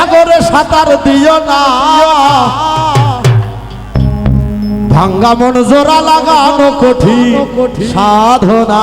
সাগরে সাতার দিও না। ভাঙ্গা মন জোড়া লাগানো কঠিন সাধনা।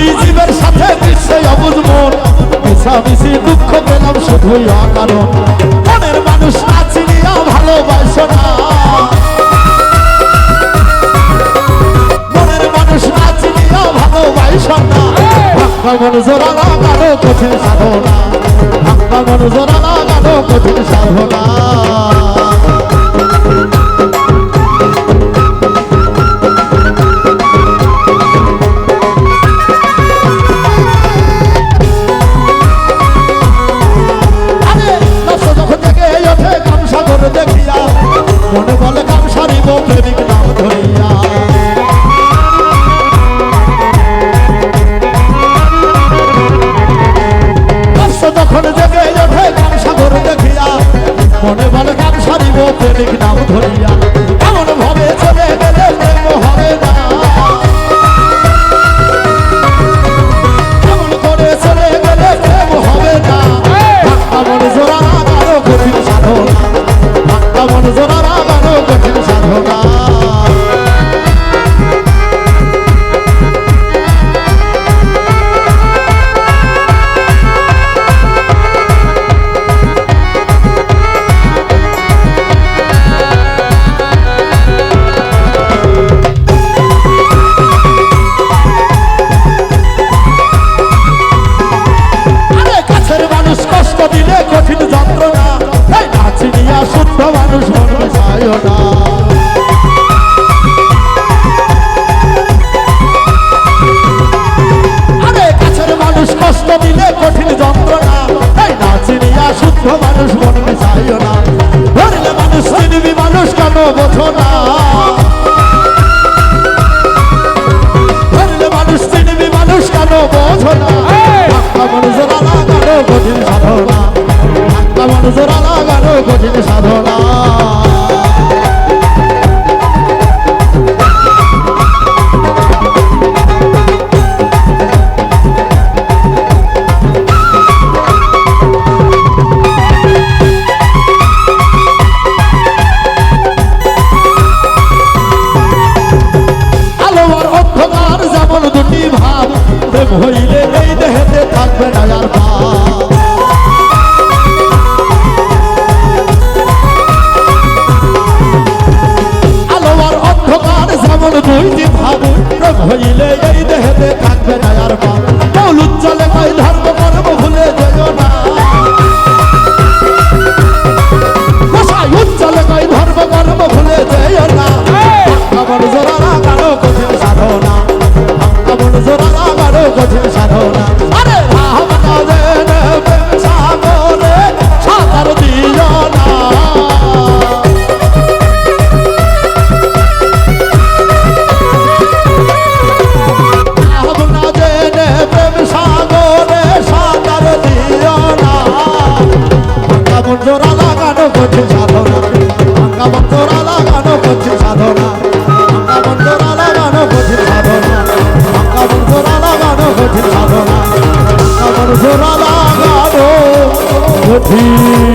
পাপি জীবের সাথে বিশ্বে অবুজ মন। মিশামিশি দুঃখ পেলাম শুধুই অকারণ। মনের মানুষ না চিনিয়া ভালোবাসো না। মনের মানুষ না চিনিয়া ভালোবাসো না। ভাঙ্গা মন জোরা লাগানো কঠিন সাধনা। ভাঙ্গা মন জোরা কঠিন সাধনা। বুঝো না মন জোড়া লাগানো কঠিন সাধ এই দেহেতে থাকবে না আর মা। সাধনা। ভাঙ্গা বন্ধরা লাগানো করছে সাধনা। ভাঙ্গা বন্ধরা লাগানো করছে সাধনা। ভাঙ্গা বন্ধরা লাগানো করছে সাধনা। ভাঙ্গা বন্ধরা লাগানো করছে